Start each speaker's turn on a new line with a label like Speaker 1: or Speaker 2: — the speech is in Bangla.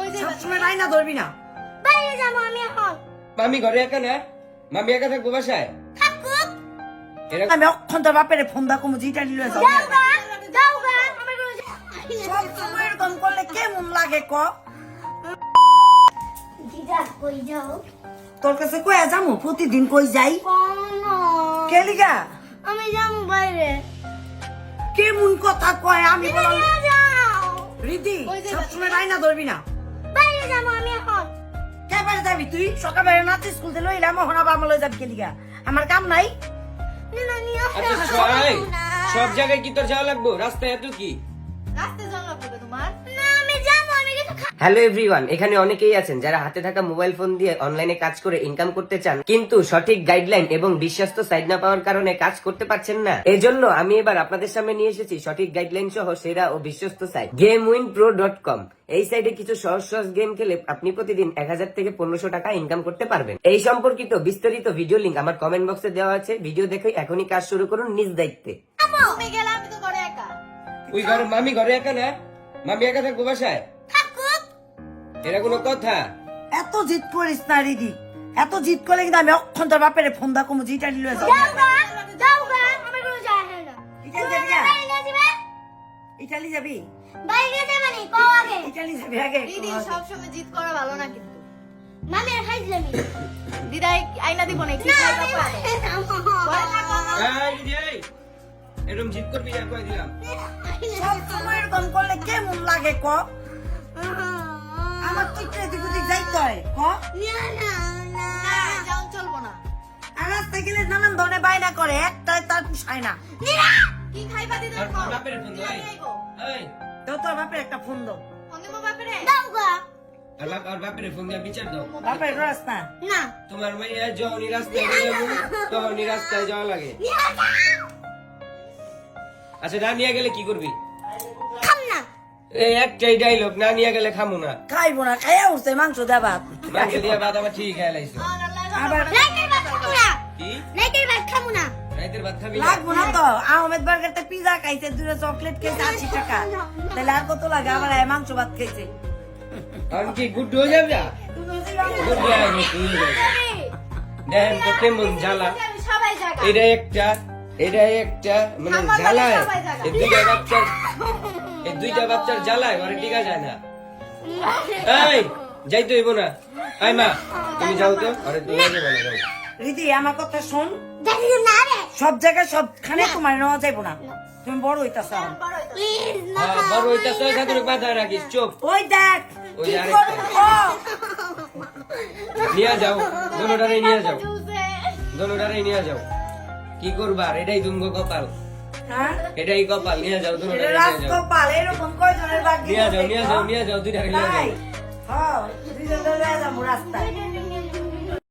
Speaker 1: ওই
Speaker 2: সবসময় রাইনা ধরবি না।
Speaker 1: বাইরে যাব আমি এখন।
Speaker 3: মামি ঘরে একা না? মামি একা থাকব বাসায়?
Speaker 1: থাকুক
Speaker 2: আমি অক্ষণ তোর বাপের ফোন দা কমু জিটা নিল
Speaker 1: যাও। যাও গা আমার কোনো
Speaker 2: সব সময় এরকম করলে কেমন লাগে ক?
Speaker 1: দিদা কই যাও?
Speaker 2: তোর কাছে কয়ে যামু? প্রতিদিন কই যাই? কেলিগা
Speaker 1: আমি যাব বাইরে।
Speaker 2: কেমন কথা কয় আমি বললাম রীতি সবসময় বাইনা ধরবি না।
Speaker 1: বাইরে যাব আমি এখন।
Speaker 2: কে বাইরে যাবি তুই? সকালবেলা নাচে স্কুল থেকে লইলাম এখন আবার আমার লই যাবি কেলিগা আমার কাম নাই।
Speaker 1: নিয়ে
Speaker 3: আচ্ছা সব জায়গায় কি তোর যাওয়া লাগবো? রাস্তায় এত কি?
Speaker 1: রাস্তায়
Speaker 4: হ্যালো এভরিওয়ান এখানে অনেকেই আছেন যারা হাতে থাকা মোবাইল ফোন দিয়ে অনলাইনে কাজ করে ইনকাম করতে চান কিন্তু সঠিক গাইডলাইন এবং বিশ্বস্ত সাইট না পাওয়ার কারণে কাজ করতে পারছেন না। এজন্য আমি এবার আপনাদের সামনে নিয়ে এসেছি সঠিক গাইডলাইন সহ সেরা ও বিশ্বস্ত site game win pro dot com এই সাইটে কিছু সহজ সহজ গেম খেলে আপনি প্রতিদিন এক হাজার থেকে পনেরোশো টাকা ইনকাম করতে পারবেন। এই সম্পর্কিত বিস্তারিত ভিডিও লিঙ্ক আমার কমেন্ট বক্সে দেওয়া আছে। ভিডিও দেখে এখনই কাজ শুরু করুন নিজ দায়িত্বে।
Speaker 3: ওই ঘরে মামি ঘরে একা না? মামি একা থাকব বাসায়? এরা কোনো কথা?
Speaker 2: এত জিদ করিস না রিদি। এত জিদ করলে কিন্তু আমি অক্ষণ তোর বাপের ফোন দা কমু জিটা নিল
Speaker 1: যাও গা যাও গা আমার কোনো যায় না।
Speaker 2: ইটালি যাবি
Speaker 1: বাইরে যাবে
Speaker 2: ইটালি যাবি?
Speaker 1: বাইরে যাবে নি কও আগে।
Speaker 2: ইটালি যাবি আগে
Speaker 5: দিদি সবসময় জিত করা ভালো না কিন্তু।
Speaker 1: মামি আর
Speaker 5: আইনা দিব না কি
Speaker 1: না
Speaker 5: খাইবা
Speaker 1: আমি
Speaker 5: পারো।
Speaker 1: বাইরে যাব
Speaker 3: এই দিদি, এই, এরকম জিদ করবি দিলাম।
Speaker 2: সব সময় এরকম করলে কেমন লাগে ক আমার একটু এদিক ওদিক যাইতে হয় ক?
Speaker 1: না না না।
Speaker 5: যাও চলবো না।
Speaker 2: আর রাস্তায় গেলে নানান ধরনের বায়না করে একটাই তার পুষায় না।
Speaker 5: কি খাইবা দিদা?
Speaker 3: আর
Speaker 5: খাও
Speaker 3: বাপের ফোন দাও, এই।
Speaker 5: আইবো।
Speaker 3: এই,
Speaker 2: তো তোর বাপের একটা ফোন দাও।
Speaker 5: ফোন দিবো বাপেরে?
Speaker 1: যাও গা।
Speaker 3: আর বাপের ফোন দিয়ে বিচার দাও।
Speaker 2: বাপের রাস্তা?
Speaker 1: না।
Speaker 3: তোমার মাইয়া যখনই রাস্তায় যাব তখনই রাস্তায় যাওয়া লাগে। আচ্ছা না নিয়ে গেলে কি করবি? একটাই ডাইলগ না নিয়ে গেলে খামো না।
Speaker 2: খাইবো না খাইয়া উঠছে মাংস দেবা
Speaker 3: মাংস দিয়ে ভাত আবার ঠিক খেয়ে লাইছো।
Speaker 2: আবার
Speaker 1: লাইটের ভাত খামু না।
Speaker 3: কি?
Speaker 1: লাইটের ভাত খামু না।
Speaker 3: রাইতের ভাত খাবি
Speaker 2: লাগবো না তো। আহমেদ বার্গারতে পিজা খাইছে দুটো চকলেট খেয়েছে আশি টাকা। তাহলে আর কত লাগে? আবার মাংস ভাত খেয়েছে।
Speaker 3: আর কি গুড্ডু হয়ে যাবে না গুড্ডু হয়ে যাবে দেখেন তো কেমন জ্বালা। এটা একটা এটা একটা মানে
Speaker 5: আমার
Speaker 3: জ্বালায়। দুইটা এই দুইটা বাচ্চার জ্বালায় ঘরে টিকা যায় না। এই যাইতে হইব না। আই মা তুমি যাও তো আরে তুমি না। যাও।
Speaker 2: রীতি আমার কথা শোন।
Speaker 1: দেখি না রে।
Speaker 2: সব জায়গায় সবখানে তোমার নেওয়া যাইবো না। তুমি বড় হইতাছ।
Speaker 1: না
Speaker 3: হ্যাঁ, বড় হইতাছ সাথে মাথায় রাখিস চুপ।
Speaker 2: ওই দেখ
Speaker 3: ওই
Speaker 2: কি
Speaker 3: আরেকটা।
Speaker 2: করব?
Speaker 3: নিয়ে যাও দোনোটারে নিয়ে যাও। দোনোটারে নিয়ে যাও। কি করবা? আর এটাই তুঙ্গ কপাল।
Speaker 2: হ্যাঁ?
Speaker 3: এই কপাল নিয়ে যাও
Speaker 2: এটা
Speaker 3: রাস
Speaker 2: কপাল এরকম কয়জনের ভাগ্যে
Speaker 3: নিয়ে যাও নিয়ে যাও নিয়ে যাও দুইটা নিয়ে যাও।
Speaker 2: হ্যাঁ, দুইজন লইয়া যাব রাস্তায়।